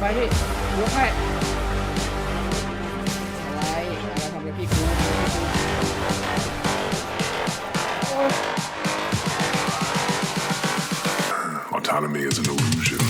ไปพี่ยกให้อะไรอะไรทำกับพี่กูโอ้ย Autonomy is an illusion.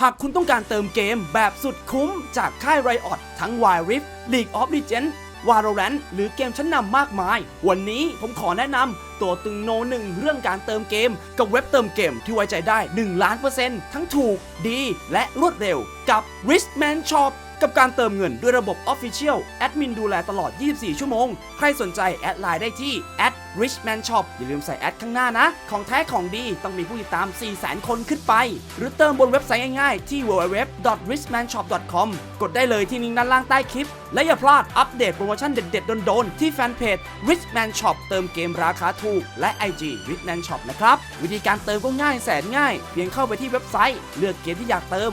หากคุณต้องการเติมเกมแบบสุดคุ้มจากค่าย Riot ทั้ง Wild Rift League of Legends Valorant หรือเกมชั้นนำมากมาย วันนี้ผมขอแนะนำตัวตึงโนหนึ่งเรื่องการเติมเกม กับเว็บเติมเกมที่ไว้ใจได้ 1 ล้านเปอร์เซ็นต์ทั้งถูกดีและรวดเร็วกับ r i s t m a n Shop กับการเติมเงินด้วยระบบ Official แอดมินดูแลตลอด 24 ชั่วโมง ใครสนใจแอดไลน์ได้ที่ @richman shop อย่าลืมใส่แอดข้างหน้านะ ของแท้ของดีต้องมีผู้ติดตาม 400,000 คนขึ้นไป หรือเติมบนเว็บไซต์ง่ายๆ ที่ www.richmanshop.com กดได้เลยที่ลิงก์ด้านล่างใต้คลิป และอย่าพลาดอัปเดตโปรโมชั่นเด็ดๆโดนๆที่แฟนเพจ richman shop เติมเกมราคาถูก และ IG richman shop นะครับวิธีการเติมก็ง่ายแสนง่าย เพียงเข้าไปที่เว็บไซต์ เลือกเกมที่อยากเติม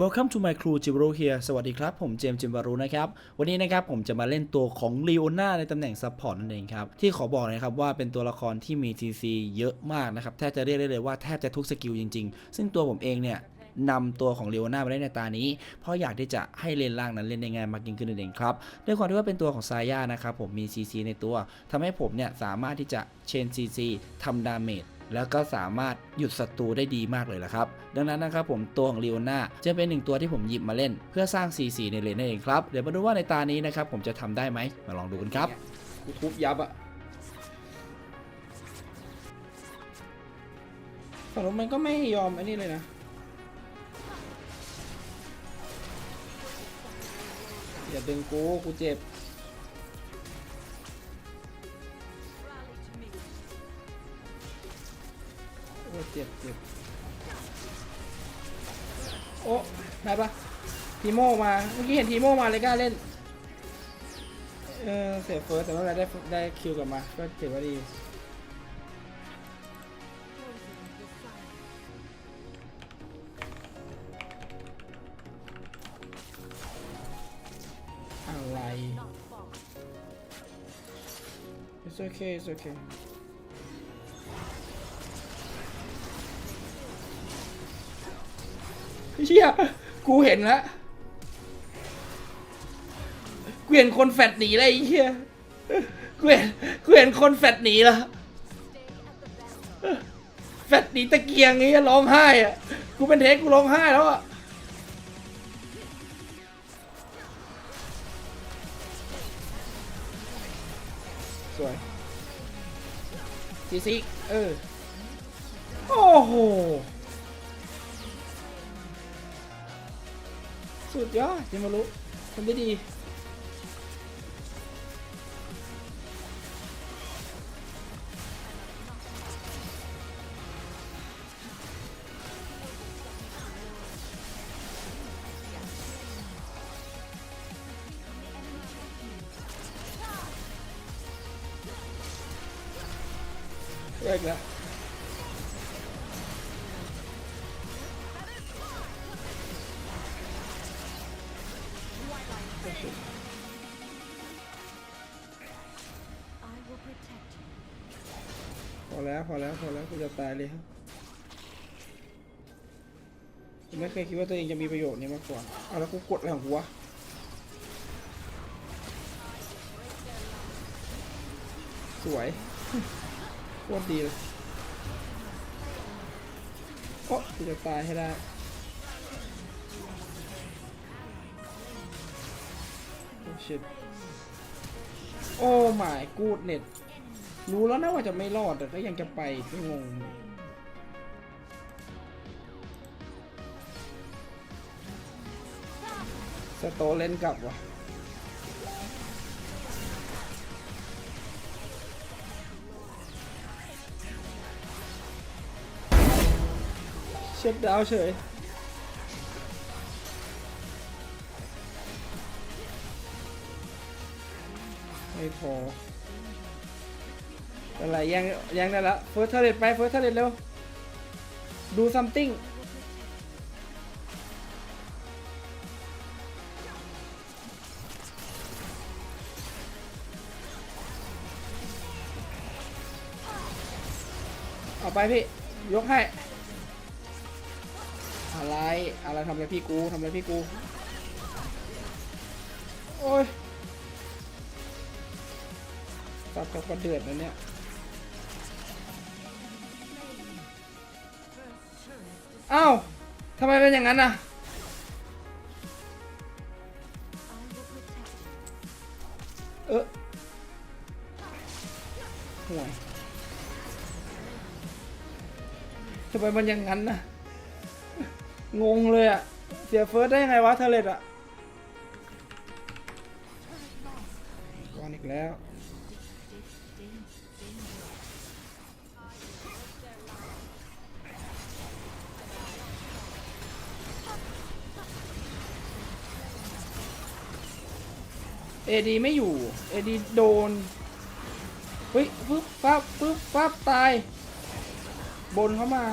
Welcome to my crew จิบ r ร here สวัสดีครับ ผมเจมส์จิมบารุนะครับ วันนี้นะครับผมจะมาเล่นตัวของ l e o n a ในตำแหน่งซัพพอร์ตนั่นเองครับ ที่ขอบอกเลยครับว่าเป็นตัวละครที่มี CC เยอะมากนะครับ แทบจะเรียกได้เลยว่าแทบจะทุกสกิลจริงๆ ซึ่งตัวผมเองเนี่ยนำตัวของเลโอนามาเล่นในตานี้ เพราะอยากที่จะให้เลนล่างนั้นเล่นได้ง่ายมากยิ่งขึ้นนั่นเองครับด้วยความที่ว่าเป็นตัวของซาย่านะครับผมมี CC ในตัวทำให้ผมเนี่ยสามารถที่จะเชน CC ทำดาเมจ แล้วก็สามารถหยุดศัตรูได้ดีมากเลยละครับ ดังนั้นนะครับผมตัวของ l ี o อนาจะเป็นหนึ่งตัวที่ผมหยิบมาเล่น เพื่อสร้าง CC ในเลนนั่นเองครับ เดี๋ยวมาดูว่าในตานี้นะครับผมจะทำได้ไหมมาลองดูกันครับกูทุบยับอะฝั่งนู้นมันก็ไม่ยอมไอ้นี่เลยนะอย่าดึงกูกูเจ็บ อ้เจ็บเจ็บโอ้ได้ปะทีโมมา เมื่อกี้เห็นทีโมมาเลยกล้าเล่น เออเสียเฟิร์สแต่ว่าเราได้ได้คิวกลับมา ก็ถือว่าดีอะไร It's okay It's okay เชี่ยกูเห็นแล้วกูเห็นคนแฟดหนีเลยไอ้เหี้ยกูเห็นกูเห็นคนแฟดหนีแล้วแฟดหนีตะเกียงไงร้องไห้อะกูเป็นเทคกูร้องไห้แล้วอะสวยซีซีเออ โอ้โห สุดยอดจิมารุทำได้ดีเลิกแล้ว พอแล้วพอแล้วกูจะตายเลยครับไม่เคยคิดว่าตัวเองจะมีประโยชน์นี้มาก่อนเอาแล้วกูกดอะไรของกูวสวยโคตรดีเลยโอ้กูจะตายให้ได้โอ้ชิตโอ้ my goodness รู้แล้วนะว่าจะไม่รอดแต่ก็ยังจะไปไม่งงสโตเล่นกลับว่ะเช็ดดาวเฉยไม่พอ อะไรแยังแยังได้ละเฟิร์สเทเลตไปเฟิร์สเทเลตเร็ว ดูซัมติงเอาไปพี่ ยกให้ อะไร อะไรทำอะไรพี่กูทำอะไรพี่กู โอ้ยตับกับกระเดือดนะเนี่ย อ้าวทำไมเป็นอย่างนั้นน่ะ เออห่วยทำไมมันอย่างนั้นนะงงเลยอะเสียเฟิร์สได้ยังไงวะเทเลตอะวันอีกแล้ว เอดีไม่อยู่เอดีโดนเฮ้ยปึ๊บปั๊บปึ๊บปั๊บตาย บนเข้ามา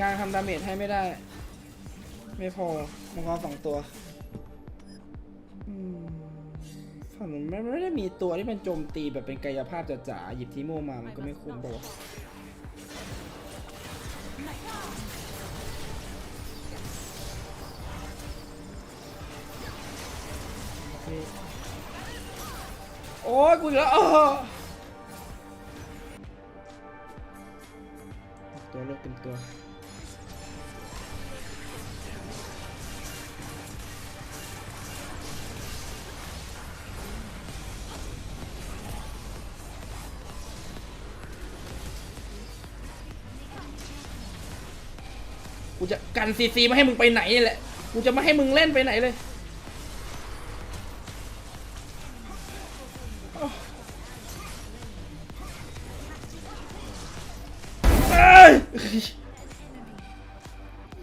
การทำดาเมจให้ไม่ได้ ไม่พอมังกรสองตัวอืมฝั่งนู้นมันไม่ได้มีตัวที่เป็นโจมตีแบบเป็นกายภาพจ๋าๆหยิบทีโมมามันก็ไม่คุ้มปะวะโอเโอ้ยกูอีกแล้วอ้อตัวเลือกเป็นตัวกูจะกันซีซีไม่ให้มึงไปไหนนี่แหละ กูจะไม่ให้มึงเล่นไปไหนเลย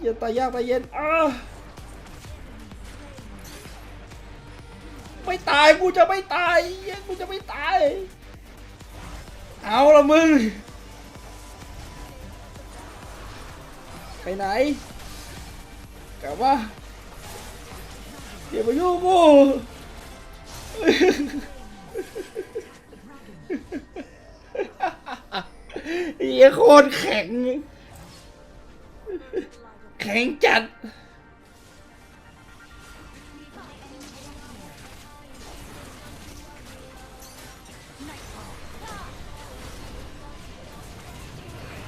อย่าตายยากตายเย็นอ้าไม่ตายกูจะไม่ตายเหี้ยกูจะไม่ตาย เอาละมึง ไปไหนกลับว่าอย่ามายุ่งกูเฮียโคตรแข็ง แข็งจัด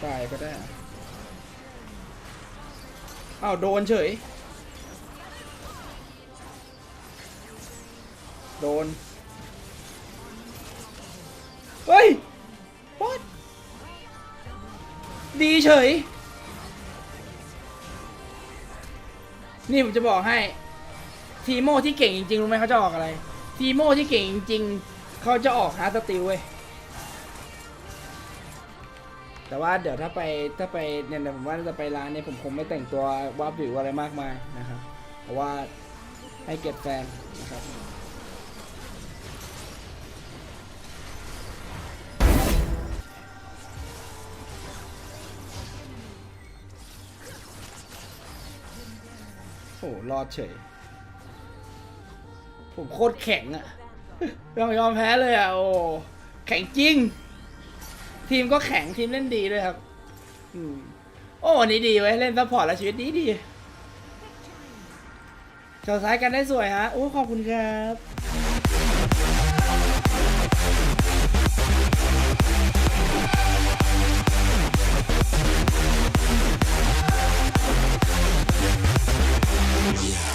ตายก็ได้ อ้าว โดนเฉย โดน เฮ้ย w h a ดีเฉย นี่ผมจะบอกให้ ทีโมที่เก่งจริงๆรู้ไหมเขาจะออกอะไร ทีโมที่เก่งจริงๆเขาจะออกฮาร์ดสติลเว้ยแต่ว่าเดี๋ยวถ้าไปถ้าไปเนี่ยผมว่าจะไปร้านเนี่ยผมคงไม่แต่งตัววับหรืออะไรมากมายนะครับ เพราะว่าให้เก็บแฟนนะครับ โอ้รอดเฉย ผมโคตรแข็งอะยอมยอมแพ้เลยอะโอ้แข็งจริง ทีมก็แข็งทีมเล่นดีด้วยครับ อืมโอ้วันนี้ดีไว้เล่นซัพพอร์ตแล้วชีวิตดีดีชาวซ้ายกันได้สวยฮะ โอ้ขอบคุณครับ Yes.